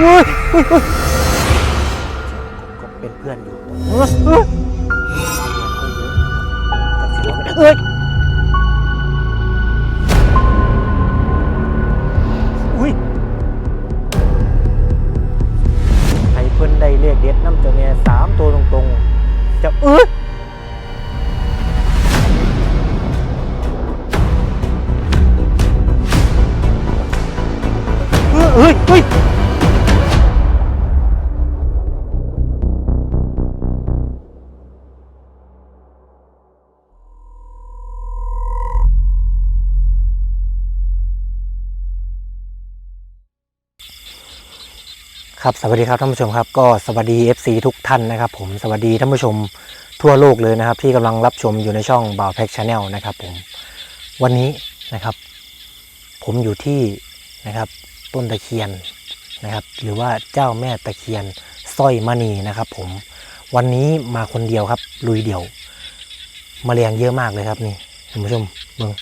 เฮ้ยเฮ้ยเฮ้ยก็เป็นเพื่อนอยู่เฮ้ยเฮ้ยเฮ้ยอุ้ยให้เพื่อนได้เรียกเด็ดน้ำเจ้าเนี่ยสามตัวตรงๆ จะเอ้ยเฮ้ยเฮ้ย ครับสวัสดีครับท่านผู้ชมครับก็สวัสดี FC ทุกท่านนะครับ ผมสวัสดีท่านผู้ชมทั่วโลกเลยนะครับ ที่กำลังรับชมอยู่ในช่องบ่าวแพ็กชาแนลนะครับผมวันนี้นะครับ ผมอยู่ที่นะครับต้นตะเคียนนะครับ หรือว่าเจ้าแม่ตะเคียนสร้อยมณีนะครับ ผมวันนี้มาคนเดียวครับ ลุยเดี่ยวมแมลงเยอะมากเลยครับนี่ท่านผู้ชมเบิ่ง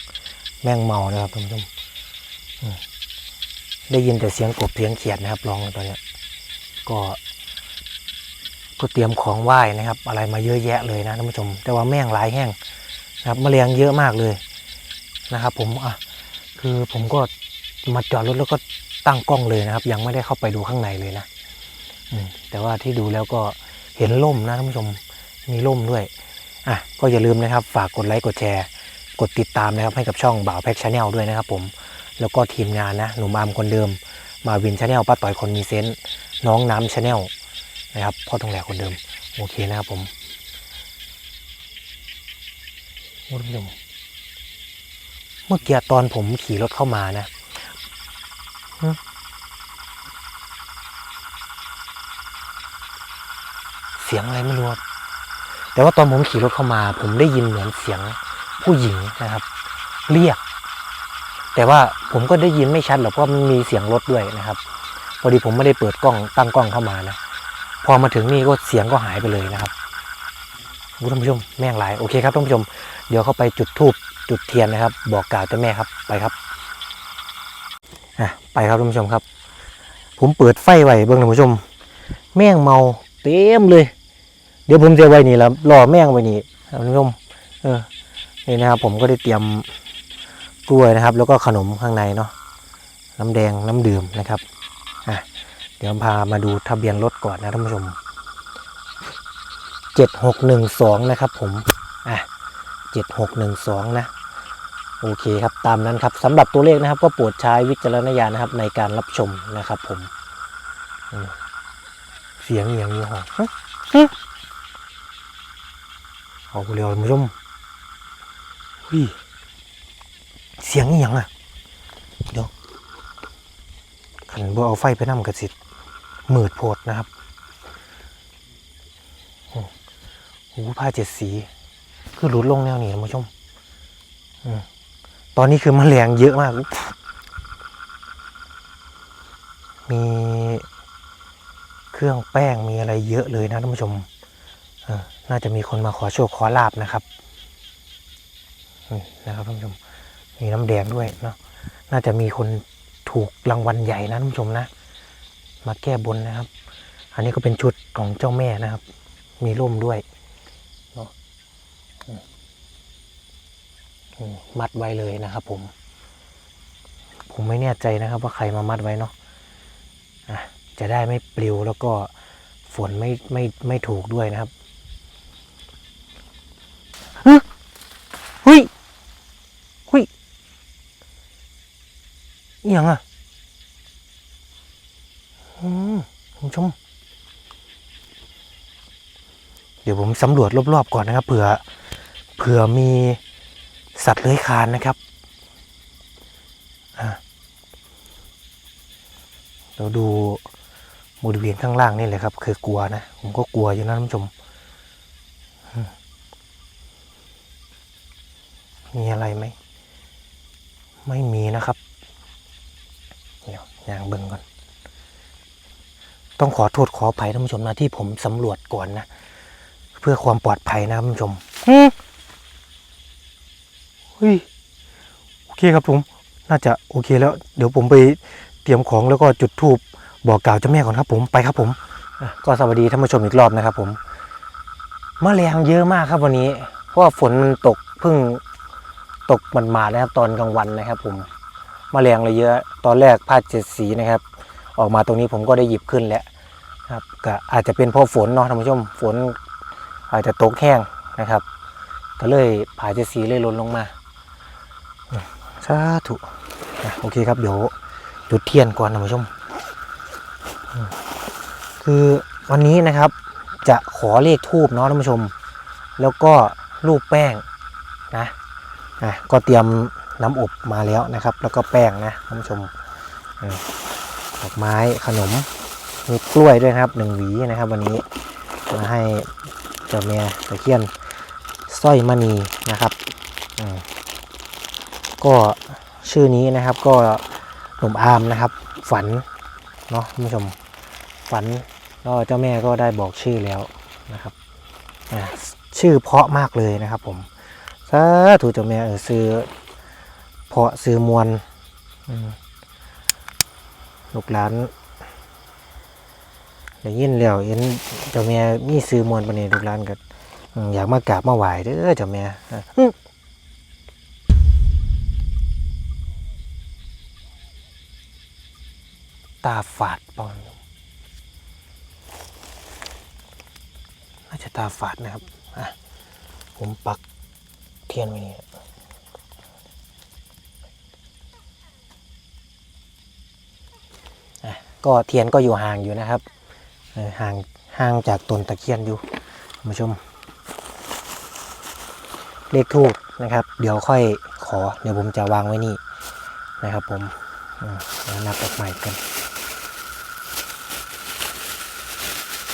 แมงเมานะครับท่านผู้ชมได้ยินแต่เสียงกบเสียงเขียดนะครับร้องตอนนี้ ก็ก็เตรียมของไหว้นะครับ อะไรมาเยอะแยะเลยนะท่านผู้ชม แต่ว่าแม่งหลายแห้งนะครับมแมลงเยอะมากเลยนะครับ ผมอะคือผมก็มาจอดรถแล้วก็ตั้งกล้องเลยนะครับ ยังไม่ได้เข้าไปดูข้างในเลยนะอืมแต่ว่าที่ดูแล้วก็เห็นล่มนะท่านผู้ชมมีล่มด้วยอะก็อย่าลืมนะครับ ฝากกดไลค์กดแชร์ กดติดตามนะครับ ให้กับช่องบ่าวแพ็กชาแนลด้วยนะครับ ผมแล้วก็ทีมงานนะหนุ่มอามคนเดิม มาวินชาแนลป้าต่อยคนมีเซนต์ น้องน้ำชาแนลนะครับพ่อตรงแหลกคนเดิม โอเคนะครับผมคุณผู้ชมเมื่อกี้ตอนผมขี่รถเข้ามานะฮะเสียงอะไรไม่รู้ครับแต่ว่าตอนผมขี่รถเข้ามา ผมได้ยินเหมือนเสียงผู้หญิงนะครับ เรียก แต่ว่าผมก็ได้ยินไม่ชัดหรอกเพราะมันมีเสียงรถด้วยนะครับ พอดีผมไม่ได้เปิดกล้องตั้งกล้องเข้ามานะ พอมาถึงนี่ก็เสียงก็หายไปเลยนะครับคุณผู้ชมแม่งหลายโอเคครับท่านผู้ชม เดี๋ยวเข้าไปจุดทูบจุดเทียนนะครับ บอกกล่าวเจ้าแม่ครับไปครับอะไปครับท่านผู้ชมครับ ผมเปิดไฟไว้เบื้องท่านผู้ชม แม่งเมาเต็มเลย เดี๋ยวผมจะไว้นี่แล้วรอแม่งไว้นี่ท่านผู้ชมเออนี่นะครับผมก็ได้เตรียมกล้วยนะครับ แล้วก็ขนมข้างในเนาะน้ำแดงน้ำดื่มนะครับ เดี๋ยวพามาดูทะเบียนรถก่อนนะท่านผู้ชมเจ็ดหกหนึ่งสองนะครับผม อะเจ็ดหกหนึ่งสองนะ โอเคครับตามนั้นครับสำหรับตัวเลขนะครับ ก็โปรดใช้วิจารณญาณนะครับ ในการรับชมนะครับผม เสียงอย่างนี้หอฮะเอาเร็วท่านผู้ชมเฮ้ยเสียงอย่างอะ เดี๋ยวขันบ่เอาไฟไปนำกระสิ หมืดโพดนะครับโอ้โหผ้าเจ็ดสี คือหลุดลงแนวนี้ท่านผู้ชมอืมตอนนี้คือมแมลงเยอะมาก มีเครื่องแป้งมีอะไรเยอะเลยนะท่านผู้ชมน่าจะมีคนมาขอโชคขอลาบนะครับนะครับท่านผู้ชม มีน้ำแดงด้วยเนาะน่าจะมีคนถูกรางวัลใหญ่นะท่านผู้ชมนะ มาแก้บนนะครับ อันนี้ก็เป็นชุดของเจ้าแม่นะครับ มีร่มด้วยเนาะมัดไว้เลยนะครับ ผม ผมไม่แน่ใจนะครับ ว่าใครมามัดไว้เนาะอะจะได้ไม่ปลิวแล้วก็ฝนไม่ไม่ไม่ถูกด้วยนะครับฮะเฮ้ยเฮ้ยอย่างอะ อืมคุณผู้ชม เดี๋ยวผม สำรวจรอบๆก่อนนะครับเผื่อเผื่อมีสัตว์เลื้อยคลานนะครับเราดูบริเวณข้างล่างนี่เลยครับ คือกลัวนะ ผมก็กลัวอยู่นะท่านผู้ชม มีอะไรไหม ไม่มีนะครับ เดี๋ยวย่างเบิ่งก่อน ต้องขอโทษขออภัยท่านผู้ชมนะที่ผมสำรวจก่อนนะ เพื่อความปลอดภัยนะท่านผู้ชมฮึเฮ้ยโอเคครับผม น่าจะโอเคแล้ว เดี๋ยวผมไปเตรียมของแล้วก็จุดธูปบอกกล่าวเจ้าแม่ก่อนครับผมไปครับผมอะก็สวัสดีท่านผู้ชมอีกรอบนะครับ ผมมแมลงเยอะมากครับวันนี้ เพราะว่าฝนมันตกเพิ่งตกมันมาดๆนะครับ ตอนกลางวันนะครับ ผมมแมลงเลยเยอะ ตอนแรกผ้าเจ็ดสีนะครับ ออกมาตรงนี้ผมก็ได้หยิบขึ้นแล้วครับก็อาจจะเป็นเพราะฝนเนาะท่านผู้ชม ฝน อาจจะตกแห้งนะครับ ก็เลยผาเจ็ดสีเลยล้นลงมาสาธุโอเคครับเดี๋ยวจุดเทียนก่อนท่านผู้ชม คือวันนี้นะครับจะขอเลขทูบเนาะท่านผู้ชม แล้วก็รูปแป้งนะอะก็เตรียมน้ำอบมาแล้วนะครับ แล้วก็แป้งนะท่านผู้ชมอืมดอกไม้ขนมมีกล้วยด้วยนะครับหนึ่งหวีนะครับ วันนี้มาให้ เจ้าแม่ตะเคียนสร้อยมณีนะครับก็ชื่อนี้นะครับก็หนุ่มอาร์มนะครับ ฝันเนาะท่านผู้ชมฝันก็เจ้าแม่ก็ได้บอกชื่อแล้วนะครับชื่อเพาะมากเลยนะครับผมสาธุเจ้าแม่เออซื้อเพาะซื้อมวลลูกหลาน ได้ยินแล้วเห็นเจ้าแม่มีซื้อมวลปานนี้ลูกหลานก็อืมอยากมากราบมาไหว้เด้อเจ้าแม่ตาฝาดปล่าน่าจะตาฝาดนะครับอะผมปักเทียนไว้นี่อะก็เทียนก็อยู่ห่างอยู่นะครับ ห่างห่างจากต้นตะเคียนอยู่คุณผู้ชม เลขทูบนะครับ เดี๋ยวค่อยขอ เดี๋ยวผมจะวางไว้นี่นะครับ ผมนับออกใหม่กัน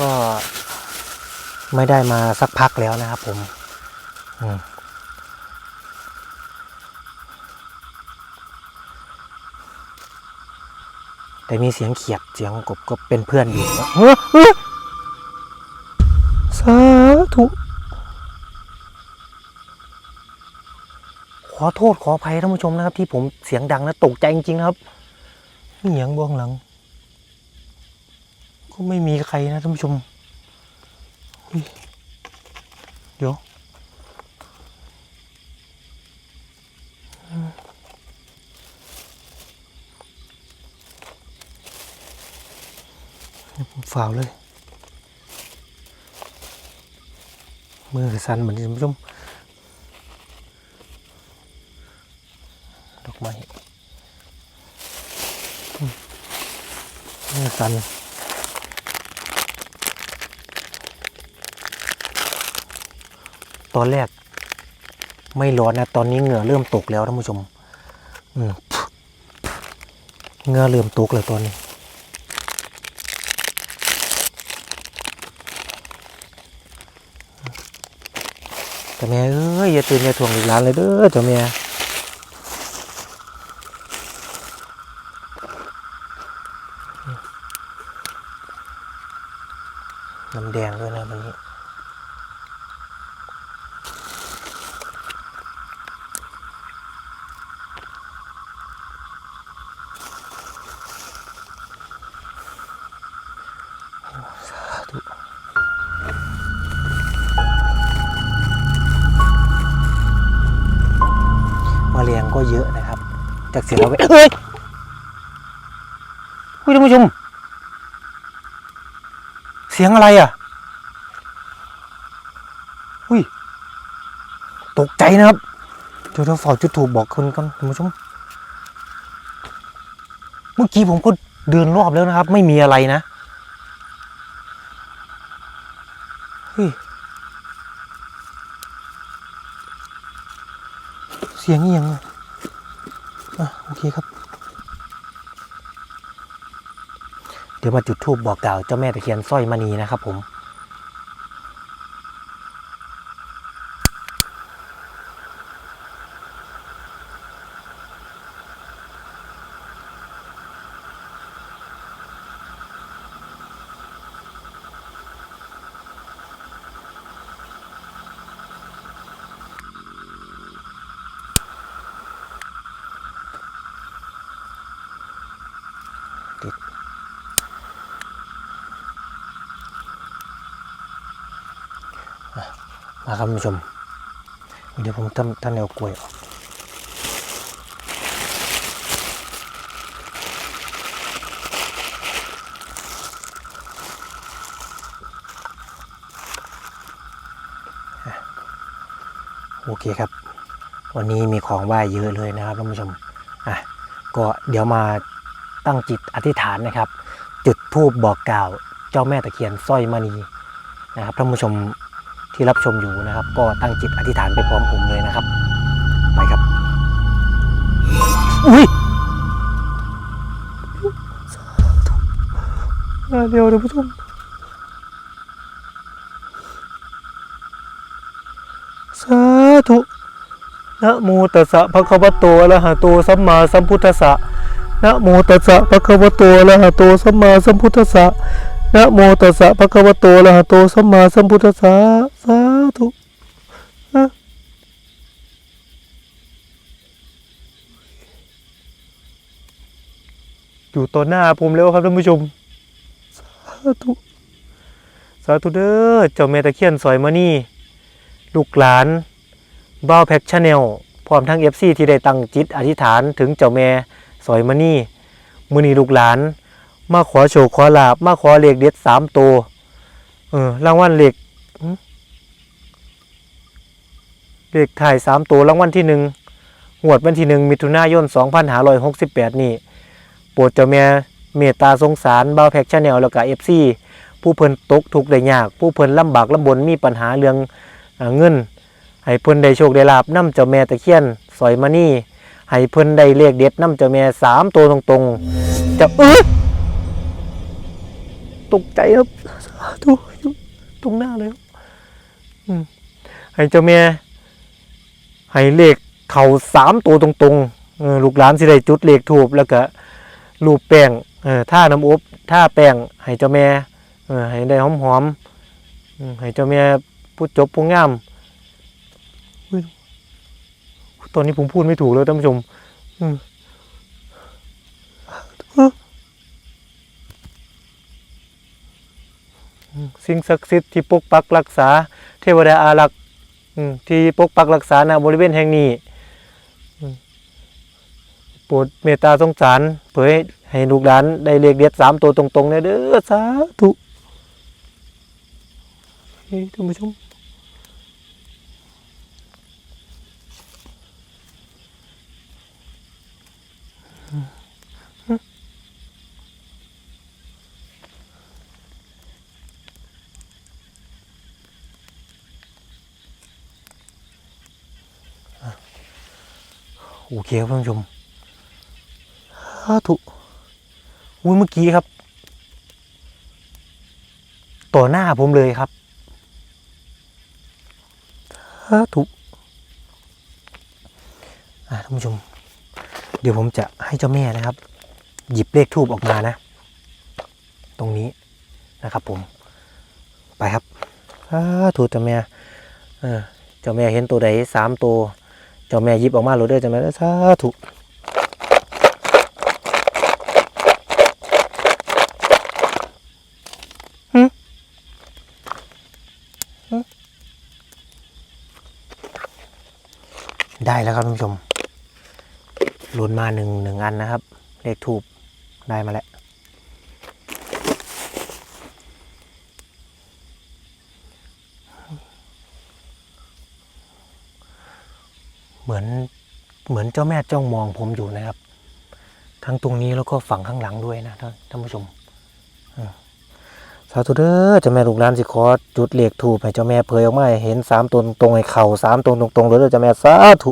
ก็ไม่ได้มาสักพักแล้วนะครับผม อืม แต่มีเสียงเขียดเสียงกบก็เป็นเพื่อนอยู่นะเฮ้ยเฮ้ยสาธุขอโทษขออภัยท่านผู้ชมนะครับ ที่ผมเสียงดังนะตกใจจริงๆนะครับนี่ยังบ้องหลัง ก็ไม่มีใครนะท่านผู้ชมเฮ้ยเดี๋ยวอืมผม ฝ่าเลย มือสั่นเหมือนท่านผู้ชมดอกไม้อืมมือสั่นตอนแรก ไม่ร้อนนะ ตอนนี้เหงื่อเริ่มตกแล้วท่านผู้ชมอืมเหงื่อเริ่มตกเลยตอนนี้ แต่แม่เอ้ยอย่าตื่นอย่าทวงอีกร้านเลยเด้อเจ้าแม่น้ำแดงด้วยนะวันนี้ ก็เยอะนะครับ จากเสียงเราไปเฮ้ยคุยท่านผู้ชม เสียงอะไรอะอุ้ย ตกใจนะครับเดี๋ยวเราฝากจุดถูกบอกคนก่อนคุณผู้ชม เมื่อกี้ผมก็เดินรอบแล้วนะครับ ไม่มีอะไรนะเฮ้ยเสียงเอียงอะ คครับ เดี๋ยวมาจุดธูปบอกกล่าวเจ้าแม่ตะเคียนสร้อยมณีนะครับผม มาครับท่านผู้ชม เดี๋ยวผมทำท่านเอากล้วยออกโอเคครับ วันนี้มีของไหว้เยอะเลยนะครับท่านผู้ชมอะก็เดี๋ยวมาตั้งจิตอธิษฐานนะครับ จุดธูปบอกกล่าว เจ้าแม่ตะเคียนสร้อยมณีนะครับท่านผู้ชม ที่รับชมอยู่นะครับ ก็ตั้งจิตอธิษฐานไปพร้อมผมเลยนะครับ ไปครับ อุ้ยสาธุอ่าเดี๋ยวท่านผู้ชมสาธุนะโมตัสสะภะคะวะโตอะระหะโตสัมมาสัมพุทธัสสะนะโมตัสสะภะคะวะโตอะระหะโตสัมมาสัมพุทธัสสะ นะโมตัสสะภะคะวะโตอะระหะโตสัมมาสัมพุทธัสสะสาธุอะอยู่ต่อหน้าผมแล้วครับท่านผู้ชม สาธุ สาธุเด้อเจ้าแม่ตะเคียนสอยมานี่ ลูกหลานบ้าแพ็กชาแนลพร้อมทั้ง FC ที่ได้ตั้งจิตอธิษฐานถึงเจ้าแม่สอยมานี่มือนีลูกหลาน มาขอโชคขอลาบมาขอเลขเด็ดสามตัวเออรางวัลเลขหึเลขถ่ายสามตัวรางวัลที่หนึ่งหวดวันที่หนึ่งมิถุนายน2568นี่โปรดเจ้าแม่เมตตาสงสารบ่าวแพ็กชาแนลแล้วก็เอฟซีผู้เพิ่นตกทุกข์ได้ยาก ผู้เพิ่นลำบากลำบนมีปัญหาเรื่องเงิน ให้เพิ่นได้โชคได้ลาบนํเจ้าแม่ตะเคียนสอยมานี่ให้เพิ่นได้เลขเด็ดนํเจ้าแม่สามตัวตรงๆจะเออ ตกใจครับสาธุตรงหน้าเลยครับให้เจ้าแม่ให้เลขเข่าสามตัวตรงๆลูกหลานสิได้จุดเลขถูกแล้วก็รูปแป้งท่าน้ำอบท่าแป้งให้เจ้าแม่ให้ได้หอมหอมๆให้เจ้าแม่พูดจบพูดงามตอนนี้ผมพูดไม่ถูกเลยท่านผู้ชม อืมอืม สิ่งศักดิ์สิทธิ์ที่ปกปักรักษา เทวดาอารักษ์ที่ปกปักรักษาณบริเวณแห่งนี้โปรดเมตตาสงสารเผยให้ลูกหลานได้เลขเด็ดสามตัวตรงๆเนี่ยเด้อสาธุท่านผู้ชม โอเคครับท่านผู้ชมสาธุอุ้ยเมื่อกี้ครับ ต่อหน้าผมเลยครับสาธุอะท่านผู้ชม เดี๋ยวผมจะให้เจ้าแม่นะครับ หยิบเลขทูบออกมานะ ตรงนี้นะครับผม ไปครับสาธุเจ้าแม่เจ้าแม่เห็นตัวใดสามตัว จ้าแม่ยิบออกมาโหลดเด้อเจ้าแม่เด้อสาธุได้แล้วครับท่านผู้ชมหลุนมาหนึ่งหนึ่งอันนะครับ เลขทูบได้มาแล้ว เหมือนเหมือนเจ้าแม่จ้องมองผมอยู่นะครับ ทั้งตรงนี้แล้วก็ฝั่งข้างหลังด้วยนะท่านผู้ชมสาธุเด้อเจ้าแม่ลูกล้านสิคอจุดเหล็กถูกให้เจ้าแม่เผยออกมาเห็นสามตนตรงๆให้เข่าสามตรงตรงๆเลยเด้อเจ้าแม่สาธุ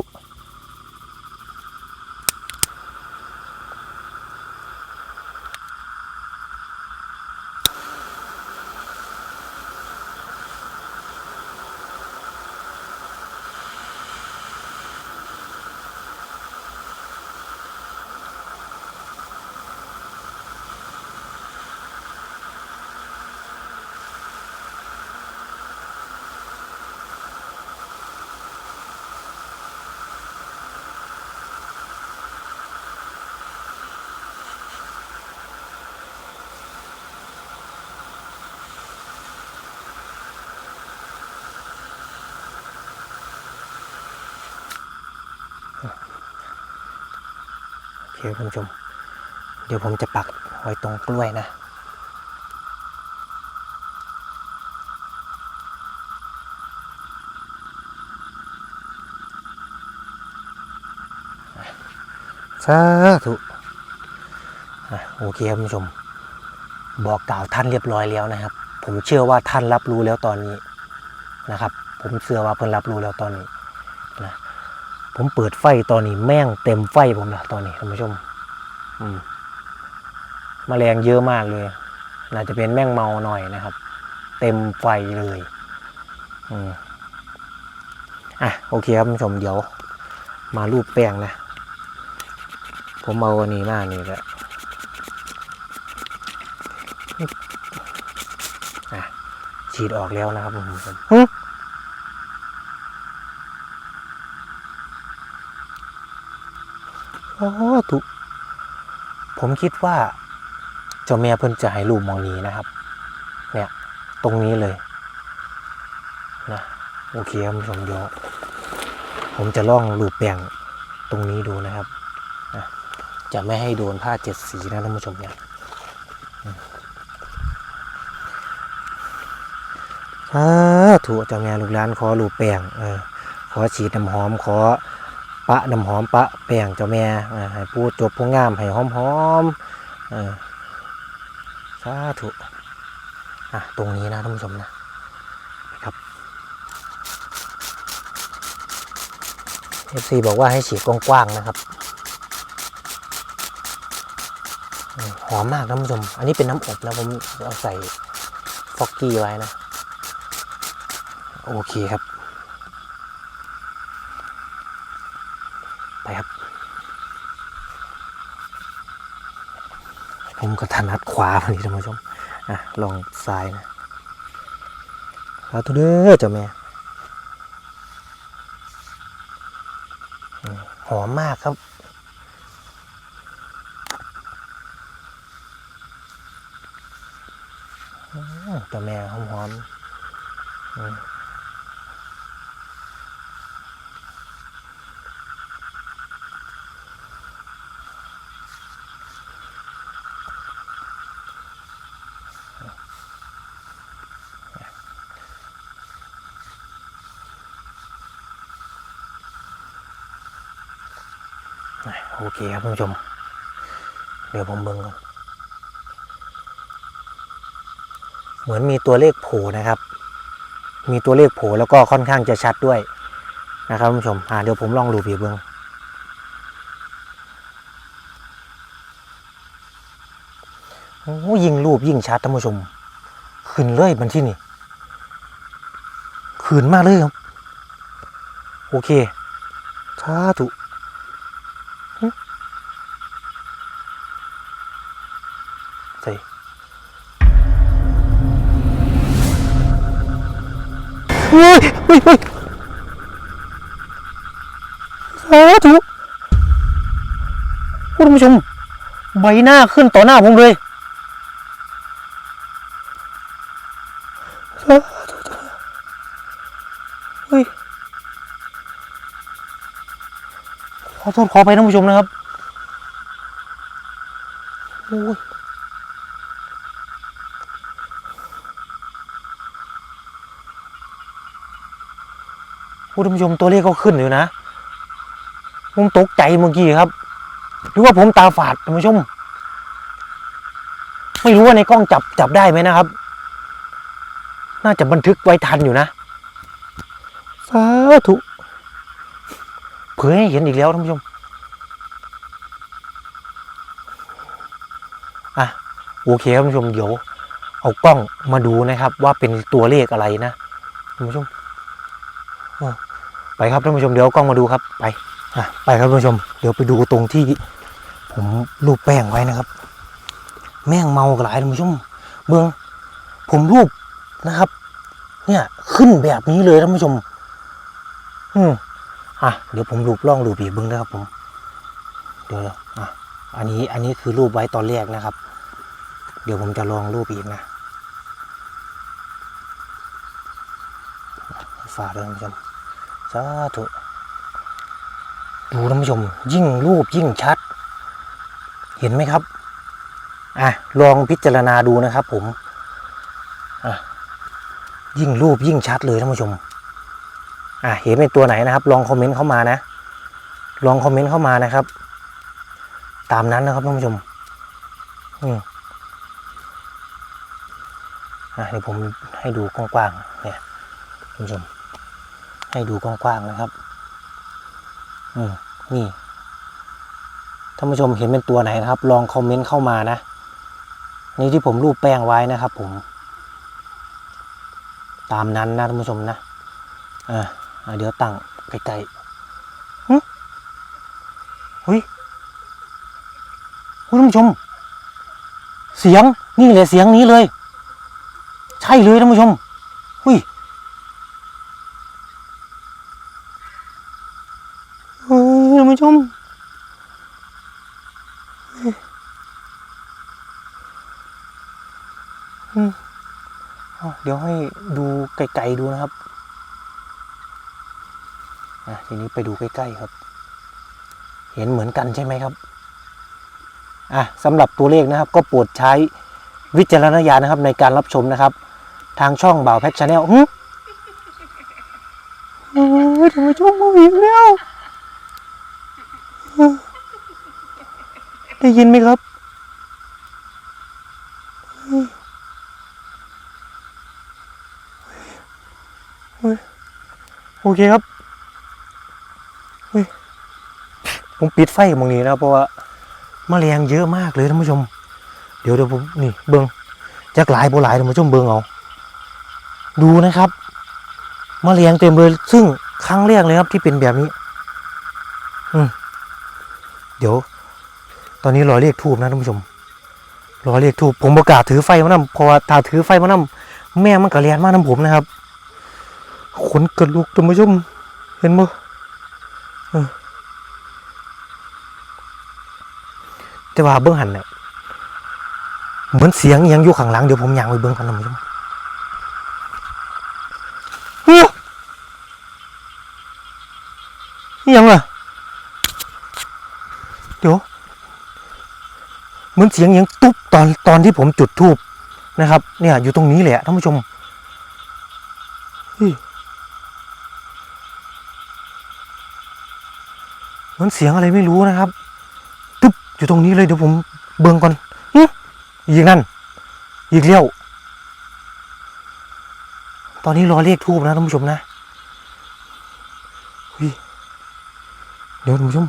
คุณผู้ชม เดี๋ยวผมจะปักไว้ตรงกล้วยนะสาธุโอเคครับคุณผู้ชม บอกกล่าวท่านเรียบร้อยแล้วนะครับ ผมเชื่อว่าท่านรับรู้แล้วตอนนี้นะครับ ผมเชื่อว่าเพิ่นรับรู้แล้วตอนนี้ ผมเปิดไฟตอนนี้แม่งเต็มไฟผมละตอนนี้ท่านผู้ชม อืมแมลงเยอะมากเลยน่าจะเป็นแม่งเมาหน่อยนะครับ เต็มไฟเลย อืมอะโอเคครับคุณผู้ชมเดี๋ยว มารูปแป้งนะ ผมเอาอันนี้มานี่แหละอะฉีดออกแล้วนะครับผม หึโอ้ถูกผมคิดว่าเจ้าแม่เพิ่นจะให้รูปมองนี้นะครับ เนี่ยตรงนี้เลยนะโอเคครับผู้ชมเดี๋ยวผมจะล่องรูปแปลงตรงนี้ดูนะครับจะไม่ให้โดนผ้าเจ็ดสีนะท่านผู้ชมเนี่ยอาถูเจ้าแม่ลูกหลานขอลูกแป้งเออขอฉีดน้ำหอมขอ ปะน้ำหอมปะแป้งเจ้าแม่ให้พูดจบผู้งามให้หอมหอมๆเอสาธุอะตรงนี้นะท่านผู้ชมนะครับเอฟซีบอกว่าให้ฉีดกว้างๆนะครับหอมมากท่านผู้ชม อันนี้เป็นน้ำอบนะผมเอาใส่ฟอกกี้ไว้นะ โอเคครับ ไปครับ ผมก็ถนัดขวาพอดีท่านผู้ชมอะลองซ้ายนะเอาตัวเด้อเจ้าแม่หอมมากครับอืมตัวแม่หอมหอม เคครับคุณผู้ชม เดี๋ยวผมเบิ่งก่อน เหมือนมีตัวเลขโผล่นะครับ มีตัวเลขโผล่แล้วก็ค่อนข้างจะชัดด้วยนะครับท่านผู้ชมอ่าเดี๋ยวผมลองดูผีเบิ้งโอ้ยิงรูปยิ่งชัดท่านผู้ชม ขึ้นเลยมันที่นี่ขึ้นมากเลยครับ โอเคสาธุ ใส่เฮ้ยเฮ้ยเฮ้ยสาธุคุณผู้ชม ใบหน้าขึ้นต่อหน้าผมเลยสาธุเฮ้ย ขอ โทษขอไปท่านผู้ชมนะครับโอ้ยผู้ท่านผู้ชมตัวเลขก็ขึ้นอยู่นะผมตกใจเมื่อกี้ครับหรือว่าผมตาฝาดท่านผู้ชม ไม่รู้ว่าในกล้องจับจับได้ไหมนะครับ น่าจะบันทึกไว้ทันอยู่นะสาธุ ผยให้เห็นอีกแล้วท่านผู้ชม อะโอเคท่านผู้ชมเดี๋ยว เอากล้องมาดูนะครับ ว่าเป็นตัวเลขอะไรนะท่านผู้ชมไปครับท่านผู้ชมเดี๋ยวกล้องมาดูครับ ไปอะไปครับท่านผู้ชม เดี๋ยวไปดูตรงที่ผมรูปแป้งไว้นะครับ แม่งเมากหลายท่านผู้ชมเมืองผมรูปนะครับ เนี่ยขึ้นแบบนี้เลยท่านผู้ชม อืม อะเดี๋ยวผมรูปล่องรูปอีกบิ้งนะครับผมเดี๋ยวอะอันนี้อันนี้คือรูปไว้ตอนแรกนะครับ เดี๋ยวผมจะลองรูปอีกนะฝากด้วยท่านผู้ชมสาธุดูท่านผู้ชม ยิ่งรูปยิ่งชัด เห็นไหมครับอะลองพิจารณาดูนะครับผมอะยิ่งรูปยิ่งชัดเลยท่านผู้ชม อะเห็นเป็นตัวไหนนะครับ ลองคอมเมนต์เข้ามานะ ลองคอมเมนต์เข้ามานะครับ ตามนั้นนะครับท่านผู้ชมอืมอะเดี๋ยวผมให้ดูกว้างๆเนี่ยท่านผู้ชม ให้ดูกว้างๆนะครับ อืมนี่ท่านผู้ชมเห็นเป็นตัวไหนนะครับ ลองคอมเมนต์เข้ามานะนี่ที่ผมรูปแป้งไว้นะครับ ผม ตามนั้นนะท่านผู้ชมนะอ่า เดี๋ยวตั้งใกล้ๆหึเฮ้ยคุณผู้ชม เสียงนี่เลยเสียงนี้เลย ใช่เลยท่านผู้ชมหุยเฮ้ยท่านผู้ชมอ้าวเดี๋ยวให้ดูไกลๆดูนะครับ อะทีนี้ไปดูใกล้ๆครับ เห็นเหมือนกันใช่ไหมครับอะสำหรับตัวเลขนะครับ ก็โปรดใช้วิจารณญาณนะครับในการรับชมนะครับ ทางช่องบ่าวแพ็กชาแนลฮึโอ้ยทำไมชมมาอีกแล้ว ได้ยินไหมครับโอเคครับเฮ้ย ผมปิดไฟตรงนี้นะเพราะว่าแมลงเยอะมากเลยท่านผู้ชม เดี๋ยวเดี๋ยวผมนี่เบิงจากหลายโบหลายท่านผู้ชมเบิงเอาดูนะครับมแมลงเต็มเลย ซึ่งครั้งแรกเลยครับที่เป็นแบบนี้ อืมเดี๋ยว ตอนนี้รอเรียกทูบนะท่านผู้ชมรอเรียกทูบผมประกาศถือไฟมานำเพราะว่าถ้าถือไฟมานำแม่มันก็เรียนมากน้ำผมนะครับขนกระลุกท่านผู้ชม เห็นบ่เออ แต่ว่าเบื้องหันเนี่ยเหมือนเสียงยังอยู่ข้างหลังเดี๋ยวผมย่างไปเบื้องกันท่านผู้ชมเฮ้ยอิหยังล่ะเดี๋ยวเหมือนเสียงยังตุ๊บตอนตอนที่ผมจุดทูบนะครับ เนี่ย อยู่ตรงนี้แหละท่านผู้ชมเหมือนเสียงอะไรไม่รู้นะครับ อยู่ตรงนี้เลยเดี๋ยวผมเบิ่งก่อนอีกนั่น อีกเลี้ยว ตอนนี้รอเลขทูบนะท่านผู้ชมนะเฮ้ยเดี๋ยวท่านผู้ชม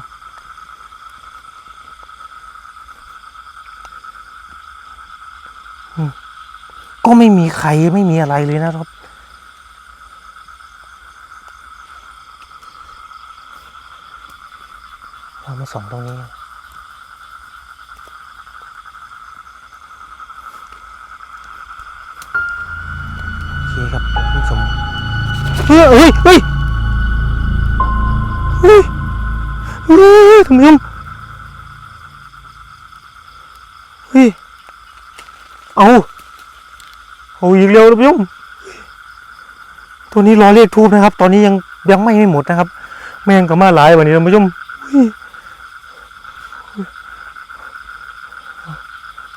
อืมก็ไม่มีใครไม่มีอะไรเลยนะครับ เรามาส่องตรงนี้ เคครับผู้ชมเฮ้ยเฮ้ยเฮ้ยเฮ้ยเฮ้ยท่านผู้ชมเฮ้ยเอาเอาอีกเร็วท่านผู้ชมตัวนี้รอเรียกทูบนะครับ ตอนนี้ยังยังไม่ไม่หมดนะครับแม่งก็มาหลายวันนี้ท่านผู้ชม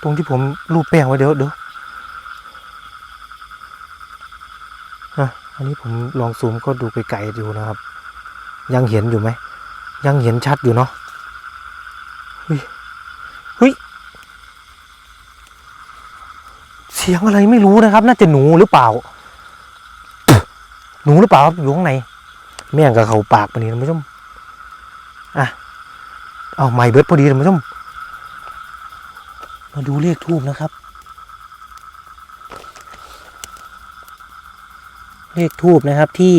ตรงที่ผมรูปแป้งไว้เดี๋ยวเดี๋ยว อันนี้ผมลองซูมก็ดูไปไกลๆดูนะครับ ยังเห็นอยู่ไหม ยังเห็นชัดอยู่เนาะเฮ้ยเฮ้ยเสียงอะไรไม่รู้นะครับ น่าจะหนูหรือเปล่า หนูหรือเปล่าอยู่ข้างในแม่งกับเขาปากปะนี่ท่านผู้ชมอะเอาไม่เบิร์ดพอดีท่านผู้ชม มาดูเลขทูบนะครับ เลขทูบนะครับที่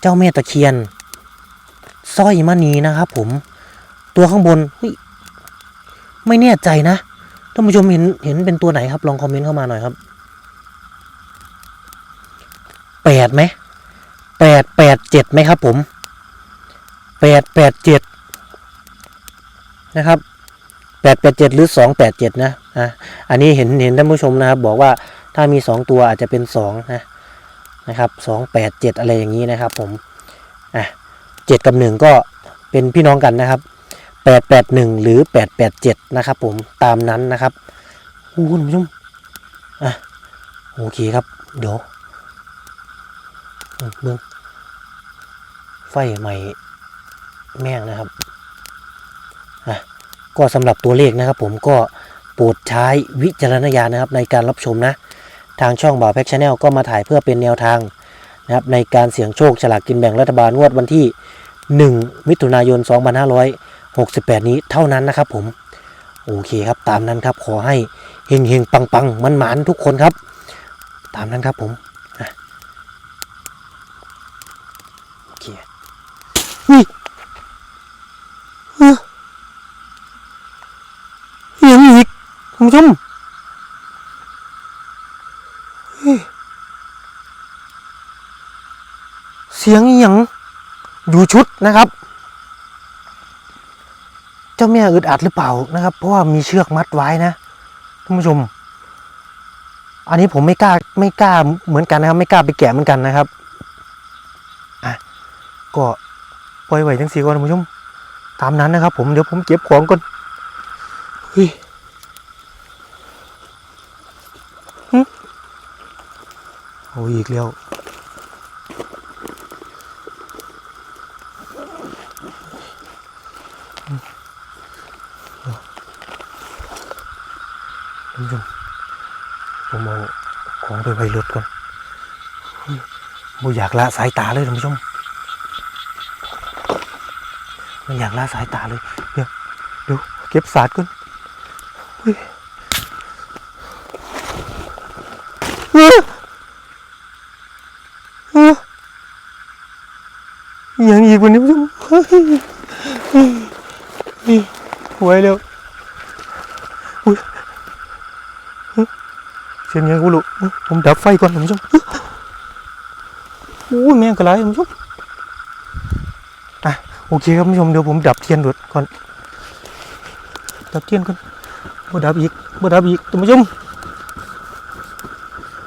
เจ้าแม่ตะเคียนสร้อยมณีนะครับ ผมตัวข้างบนเฮ้ยไม่แน่ใจนะท่านผู้ชมเห็นเห็นเป็นตัวไหนครับ ลองคอมเมนต์เข้ามาหน่อยครับแปดไหมแปดแปดเจ็ดไหมครับ ผมแปดแปดเจ็ดนะครับแปดแปดเจ็ดหรือสองแปดเจ็ดนะอะอันนี้เห็นเห็นท่านผู้ชมนะครับ บอกว่าถ้ามีสองตัวอาจจะเป็นสองนะ นะครับสองแปดเจ็ดอะไรอย่างนี้นะครับผมอะเจ็ดกับหนึ่งก็เป็นพี่น้องกันนะครับ881หรือ887นะครับผมตามนั้นนะครับคุณผู้ชมอะโอเคครับ เดี๋ยวอืมเบื้องไฟใหม่แม่งนะครับอะก็สำหรับตัวเลขนะครับผมก็โปรดใช้วิจารณญาณนะครับในการรับชมนะ ทางช่องบ่าวแพ็กชาแนลก็มาถ่ายเพื่อเป็นแนวทางนะครับในการเสี่ยงโชคฉลากกินแบ่งรัฐบาลงวดวันที่ 1 มิถุนายน 2568 นี้เท่านั้นนะครับผม โอเคครับตามนั้นครับขอให้เฮงเฮงปังปังมันหมานทุกคนครับ ตามนั้นครับผมโอเคอุ้ยเอ้อยังอีกคุณผู้ชม เสียงอย่างอยู่ชุดนะครับ เจ้าแม่อึดอัดหรือเปล่านะครับ เพราะว่ามีเชือกมัดไว้นะท่านผู้ชม อันนี้ผมไม่กล้าไม่กล้าเหมือนกันนะครับ ไม่กล้าไปแกะเหมือนกันนะครับอะก็ปล่อยไว้ทั้งสี่ก่อนท่านผู้ชม ตามนั้นนะครับ ผมเดี๋ยวผมเก็บของก่อนเฮ้ยหึโอีกแล้วท่านผู้ชมผมเอาของไปไว้รถก่อนเฮ้ยบ่อยากละสายตาเลยท่านผู้ชมไม่อยากล่าสายตาเลย เดี๋ยวเดี๋ยวเก็บศาสตร์ก่อนเฮ้ยเอ้อเอ้ออหย่างอีก วันนี้ผู้ชมเฮ้ยเฮ้ยเฮ้ยไว้แล้วอุ้ยเสียงยังกูรู้ผมดับไฟก่อนผู้ชมโอ้ยแม่งกระไรท่านผู้ชมโอเคครับผู้ชมเดี๋ยวผมดับเทียนรถก่อนดับเทียนก่อนบ่ดับอีกบ่ดับอีกท่านผู้ชม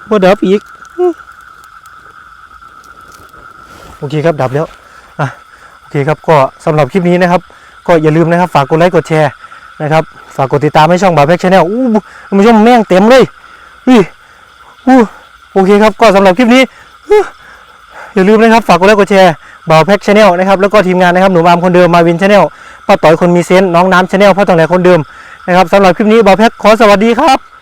บ่ดับอีกโอเคครับดับแล้ว เคครับก็สำหรับคลิปนี้นะครับ ก็อย่าลืมนะครับ ฝากกดไลค์กดแชร์นะครับ ฝากกดติดตามให้ช่องบาร์แพ็กชาแนลอู้ท่านผู้ชมแม่งเต็มเลยอุ้ยอู้โอเคครับก็สำหรับคลิปนี้อย่าลืมนะครับฝากกดไลค์กดแชร์บ่าวแพ็กชาแนลนะครับแล้วก็ทีมงานนะครับหนูมามคนเดิมมาวินชาแนลป้าต่อยคนมีเซนน้องน้ำชาแนลพ่อต่างแหล่คนเดิมนะครับสำหรับคลิปนี้บ่าวแพ็กขอสวัสดีครับ